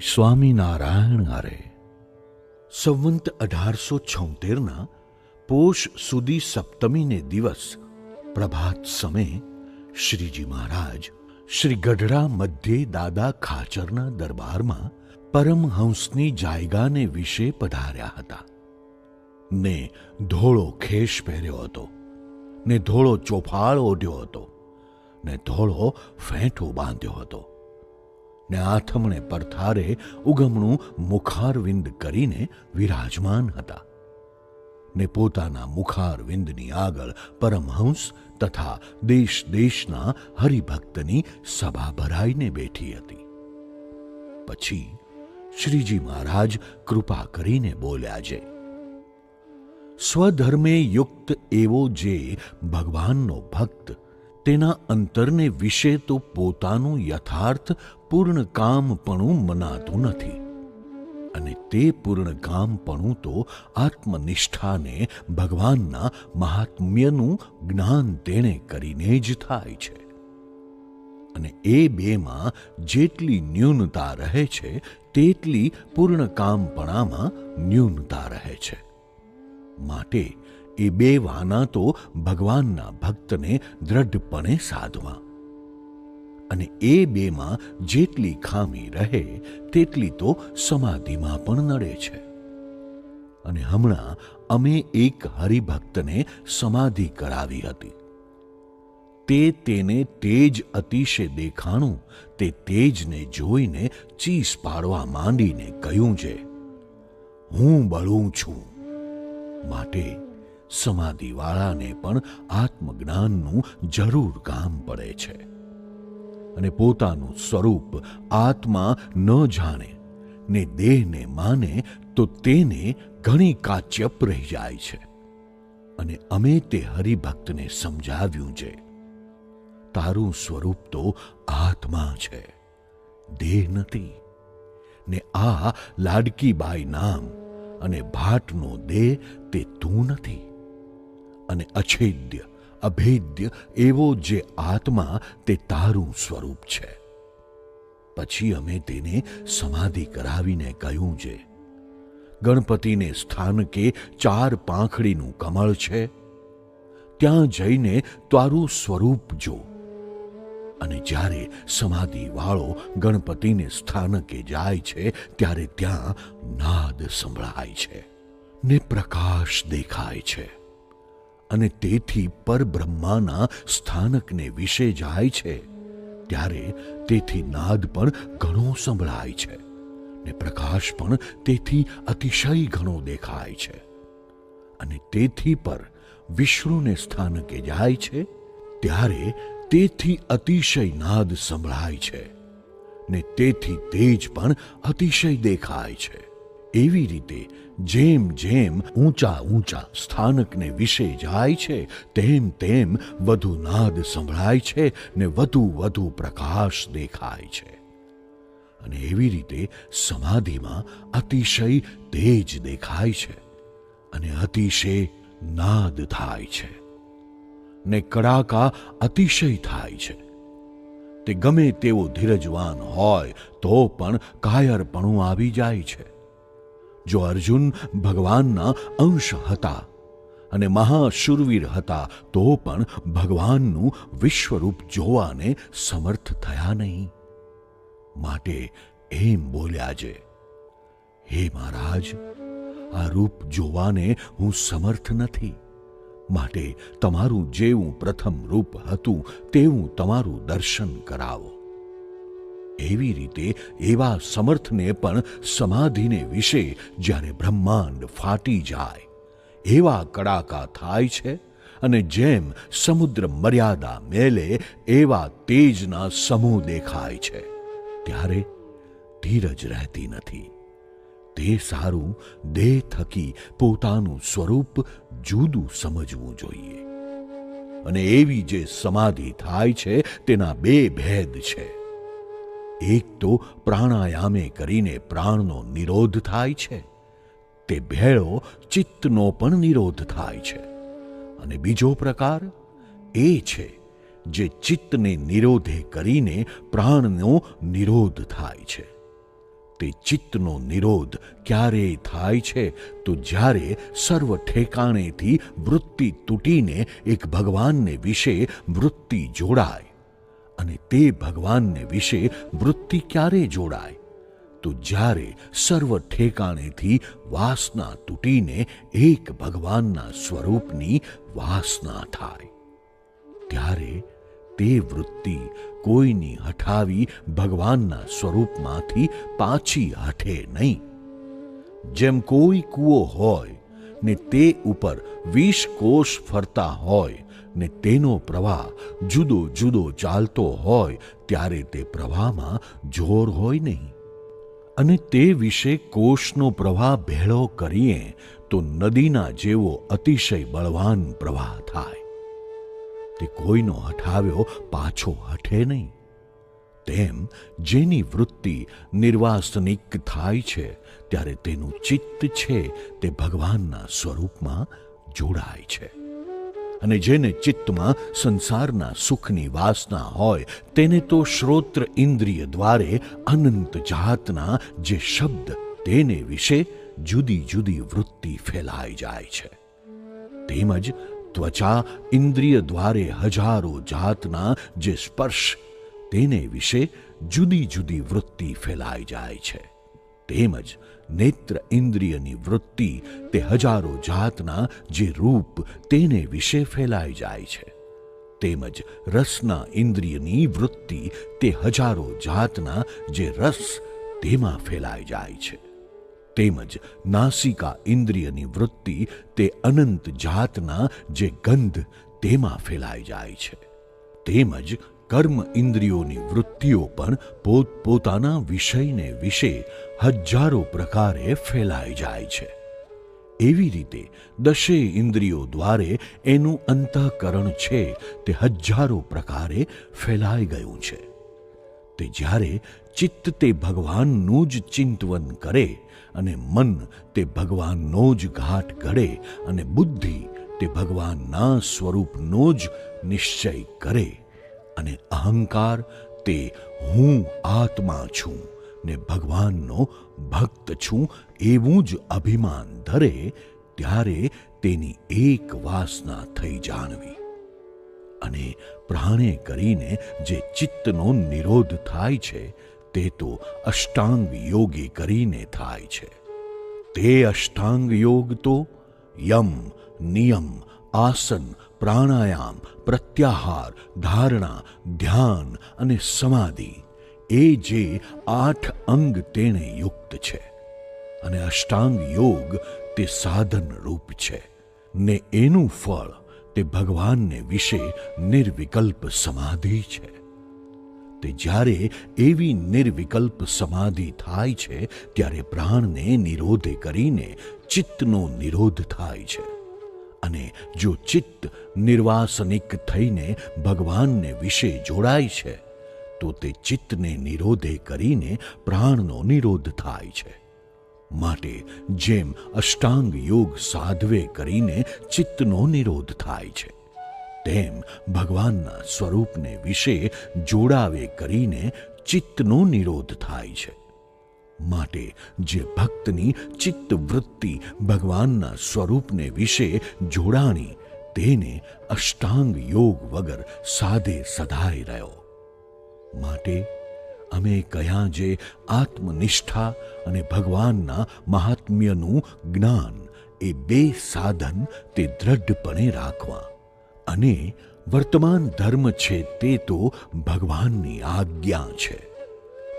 સ્વામિનારાયણ અરે સંવંત અઢારસો છોતેરના પોષ સુધી સપ્તમીને દિવસ પ્રભાત સમયે શ્રીજી મહારાજ શ્રી ગઢડા મધ્યે દાદા ખાચરના દરબારમાં પરમહંસની જાયગાને વિશે પધાર્યા હતા. ને ધોળો ખેશ પહેર્યો હતો, ને ધોળો ચોફાળ ઓઢ્યો હતો, ને ધોળો ફેંઠો બાંધ્યો હતો. ને આથમણે પરથારે ઉગમણું મુખારવિંદ કરીને વિરાજમાન હતા. ને પોતાના મુખારવિંદની આગળ પરમહંસ તથા દેશ દેશના હરિભક્તની સભા ભરાઈને બેઠી હતી. પછી શ્રીજી મહારાજ કૃપા કરીને બોલ્યા છે સ્વધર્મે યુક્ત એવો જે ભગવાનનો ભક્ત તેના અંતરને વિશે તો પોતાનું યથાર્થ પૂર્ણ કામપણું મનાતું નથી. અને તે પૂર્ણ કામપણું તો આત્મનિષ્ઠાને ભગવાનના મહાત્મ્યનું જ્ઞાન તેણે કરીને જ થાય છે. અને એ બેમાં જેટલી ન્યૂનતા રહે છે, તેટલી પૂર્ણ કામપણામાં ન્યૂનતા રહે છે. માટે એ બે વાના તો ભગવાનના ભક્તને દ્રઢપણે સાધવા. અને એ બેમાં જેટલી ખામી રહે, તેટલી તો સમાધિમાં પણ નડે છે. અને હમણાં અમે એક હરિભક્તને સમાધિ કરાવી હતી. તે તેને તેજ અતિશય દેખાણું, તે તેજને જોઈને ચીસ પાડવા માંડીને કહ્યું છે, હું બળું છું. માટે સમાધિવાળાને પણ આત્મજ્ઞાનનું જરૂર કામ પડે છે. અને પોતાનું સ્વરૂપ આત્મા ન જાણે, ને દેહને માને તો તેને ઘણી કાચ્યપ રહી જાય છે. અને અમે તે હરિભક્તને સમજાવ્યું છે, તારું સ્વરૂપ તો આત્મા છે, દેહ નથી, ને આ લાડકીબાઈ નામ અને ભાટનો દેહ તે તું નથી, અને અછેદ્ય અભેદ્ય એવો જે આત્મા તે તારું સ્વરૂપ છે. પછી અમે તેને સમાધિ કરાવીને કહ્યું છે ગણપતિને સ્થાનકે ચાર પાંખડીનું કમળ છે, ત્યાં જઈને તારું સ્વરૂપ જો. અને જ્યારે સમાધિ વાળો ગણપતિને સ્થાનકે જાય છે, ત્યારે ત્યાં નાદ સંભળાય છે ને પ્રકાશ દેખાય છે. અને તેથી પરબ્રહ્માના સ્થાનકને વિશે જાય છે, ત્યારે તેથી નાદ પણ ઘણો સંભળાય છે ને પ્રકાશ પણ તેથી અતિશય ઘણો દેખાય છે. અને તેથી પર વિષ્ણુને સ્થાનકે જાય છે, ત્યારે તેથી અતિશય નાદ સંભળાય છે ને તેથી તેજ પણ અતિશય દેખાય છે. એવી રીતે જેમ જેમ ઊંચા ઊંચા સ્થાનકને વિશે જાય છે, તેમ તેમ વધુ નાદ સંભળાય છે ને વધુ વધુ પ્રકાશ દેખાય છે. અને એવી રીતે સમાધિમાં અતિશય તેજ દેખાય છે અને અતિશય નાદ થાય છે ને કડાકા અતિશય થાય છે. તે ગમે તેવો ધીરજવાન હોય તો પણ કાયરપણું આવી જાય છે. જો અર્જુન ભગવાનના અંશ હતા અને મહાશુરવીર હતા, તો પણ ભગવાનનું વિશ્વરૂપ જોવાને સમર્થ થયા નહીં. માટે એમ બોલ્યા છે, હે મહારાજ, આ રૂપ જોવાને હું સમર્થ નથી. માટે તમારું જેવું પ્રથમ રૂપ હતું, તેવું તમારું દર્શન કરાવો. એવી રીતે એવા સમર્થને પણ સમાધિને વિશે જ્યારે બ્રહ્માંડ ફાટી જાય, એવા કડાકા થાય છે અને જેમ સમુદ્ર મર્યાદા મેલે, એવા તેજના સમૂહ દેખાય છે. ત્યારે ધીરજ રહેતી નથી. તે સારું દેહ થકી પોતાનું સ્વરૂપ જુદું સમજવું જોઈએ. અને એવી જે સમાધિ થાય છે, તેના બે ભેદ છે. એક તો પ્રાણાયામે કરીને પ્રાણનો નિરોધ થાય છે. તે ભેળો ચિત્તનો પણ નિરોધ થાય છે. અને બીજો પ્રકાર એ છે જે ચિત્તને નિરોધે કરીને પ્રાણનો નિરોધ થાય છે. તે ચિત્તનો નિરોધ ક્યારે થાય છે? તો જ્યારે સર્વ ઠેકાણેથી વૃત્તિ તૂટીને એક ભગવાનને વિશે વૃત્તિ જોડાય અને તે ભગવાનને વિશે વૃત્તિ ક્યારે જોડાય? તો જ્યારે સર્વ ઠેકાણેથી વાસના તૂટીને એક ભગવાનના સ્વરૂપની વાસના થાય, ત્યારે તે વૃત્તિ કોઈની હઠાવી ભગવાનના સ્વરૂપમાંથી પાછી હઠે નહીં. જેમ કોઈ કૂવો હોય ને તે ઉપર વીસ કોષ ફરતા હોય ને તેનો પ્રવાહ જુદો જુદો ચાલતો હોય ત્યારે તે પ્રવાહમાં જોર હોય નહીં. અને તે વિશે કોષનો પ્રવાહ ભેળો કરીએ તો નદીના જેવો અતિશય બળવાન પ્રવાહ થાય. તે કોઈનો હઠાવ્યો પાછો હઠે નહીં. તેમ જેની વૃત્તિ નિર્વાસનિક થાય છે ત્યારે તેનું ચિત્ત છે તે ભગવાનના સ્વરૂપમાં જોડાય છે. અને જેને ચિત્તમાં સંસારના સુખની વાસના હોય, તેને તો શ્રોત્ર ઇન્દ્રિય દ્વારે અનંત જાતના જે શબ્દ તેને વિશે જુદી જુદી વૃત્તિ ફેલાઈ જાય છે. તેમજ ત્વચા ઇન્દ્રિય દ્વારે હજારો જાતના જે સ્પર્શ તેને વિશે જુદી જુદી વૃત્તિ ફેલાઈ જાય છે. તેમજ નેત્ર ઇન્દ્રિયની વૃત્તિ તે હજારો જાતના જે રૂપ તેને વિશે ફેલાઈ જાય છે. તેમજ રસના ઇન્દ્રિયની વૃત્તિ તે હજારો જાતના જે રસ તેમાં ફેલાઈ જાય છે. તેમજ નાસિકા ઇન્દ્રિયની વૃત્તિ તે અનંત જાતના જે ગંધ તેમાં ફેલાઈ જાય છે. તેમજ કર્મ ઇન્દ્રિયોની વૃત્તિઓ પણ પોતપોતાના વિષયને વિશે હજારો પ્રકારે ફેલાઈ જાય છે. એવી રીતે દશે ઇન્દ્રિયો દ્વારે એનું અંતઃકરણ છે તે હજારો પ્રકારે ફેલાઈ ગયું છે. તે જ્યારે ચિત્ત તે ભગવાનનું જ ચિંતવન કરે અને મન તે ભગવાનનો જ ઘાટ ઘડે અને બુદ્ધિ તે ભગવાનના સ્વરૂપનો જ નિશ્ચય કરે અને અહંકાર તે હું આત્મા છું ને ભગવાનનો ભક્ત છું એવું જ અભિમાન ધરે ત્યારે તેની એક વાસના થઈ જાણવી. અને પ્રાણે કરીને જે ચિત્તનો નિરોધ થાય છે, તે તો અષ્ટાંગ યોગે કરીને થાય છે. તે અષ્ટાંગ યોગ તો યમ નિયમ આસન પ્રાણાયામ, પ્રત્યાહાર, ધારણા, ધ્યાન અને સમાધિ, એ જે આઠ અંગ તેણે યુક્ત છે. અને અષ્ટાંગ યોગ તે સાધન રૂપ છે. ને એનું ફળ તે ભગવાનને વિશે નિર્વિકલ્પ સમાધિ છે. તે જ્યારે એવી નિર્વિકલ્પ સમાધિ થાય છે, ત્યારે પ્રાણને નિરોધે કરીને ચિત્તનો નિરોધ થાય છે. અને જો ચિત્ત નિર્વાસનિક થઈને ભગવાનને વિશે જોડાય છે, તો તે ચિત્તને નિરોધે કરીને પ્રાણનો નિરોધ થાય છે. માટે જેમ અષ્ટાંગ યોગ સાધવે કરીને ચિત્તનો નિરોધ થાય છે, તેમ ભગવાનના સ્વરૂપને વિશે જોડાવે કરીને ચિત્તનો નિરોધ થાય છે. માટે જે ભક્તની ચિત્ત વૃત્તિ ભગવાનના સ્વરૂપને વિશે જોડાણી, તેને અષ્ટાંગ યોગ વગર સાધે સધાઈ રહ્યો. માટે અમે કયા જે આત્મનિષ્ઠા અને ભગવાનના મહાત્મ્યનું જ્ઞાન એ બે સાધન તે દ્રઢપણે રાખવા અને વર્તમાન ધર્મ છે તે તો ભગવાનની આજ્ઞા છે,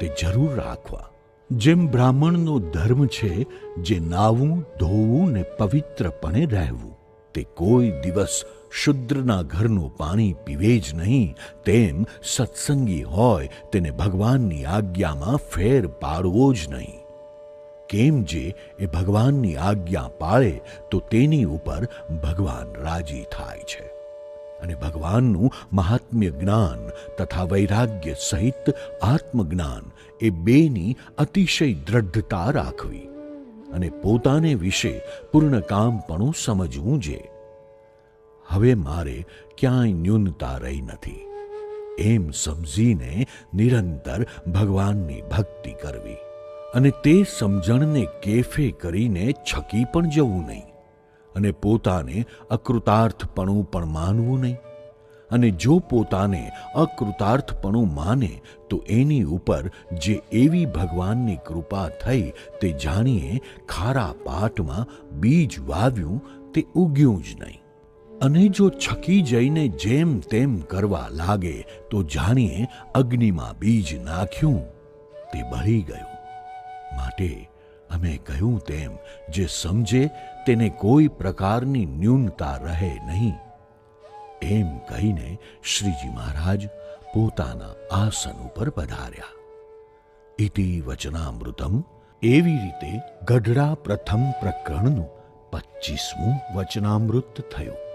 તે જરૂર રાખવા. જેમ બ્રાહ્મણનો ધર્મ છે જે નાવું, ધોવું ને પવિત્રપણે રહેવું. તે કોઈ દિવસ શુદ્રના ઘરનું પાણી પીવે જ નહીં, તેમ સત્સંગી હોય તેને ભગવાનની આજ્ઞામાં ફેર પાડવો જ નહીં. કેમ જે એ ભગવાનની આજ્ઞા પાળે, તો તેની ઉપર ભગવાન રાજી થાય છે. અને ભગવાનનું મહાત્મ્ય જ્ઞાન તથા વૈરાગ્ય સહિત આત્મજ્ઞાન એ બેની અતિશય દ્રઢતા રાખવી અને પોતાને વિશે પૂર્ણ કામપણું સમજવું જે. હવે મારે ક્યાંય ન્યૂનતા રહી નથી. એમ સમજીને નિરંતર ભગવાનની ભક્તિ કરવી અને તે સમજણને કેફે કરીને છકી પણ જવું નહીં. અને પોતાને અકૃતાર્થપણું પણ માનવું નહીં. અને જો પોતાને અકૃતાર્થપણું માને, તો એની ઉપર જે એવી ભગવાનની કૃપા થઈ, તે જાણીએ ખારા પાટમાં બીજ વાવ્યું, તે ઉગ્યું જ નહીં. અને જો છકી જઈને જેમ તેમ કરવા લાગે, તો જાણીએ અગ્નિમાં બીજ નાખ્યું, તે બળી ગયું. માટે અમે કહ્યું તેમ, જે સમજે તેને કોઈ પ્રકારની ન્યૂનતા રહે નહીં. એમ કહીને શ્રીજી મહારાજ પોતાના આસન ઉપર પધાર્યા. ઇતિ વચનામૃતમ એવી રીતે ગઢડા પ્રથમ પ્રકરણનું પચ્ચીસમું વચનામૃત થયું.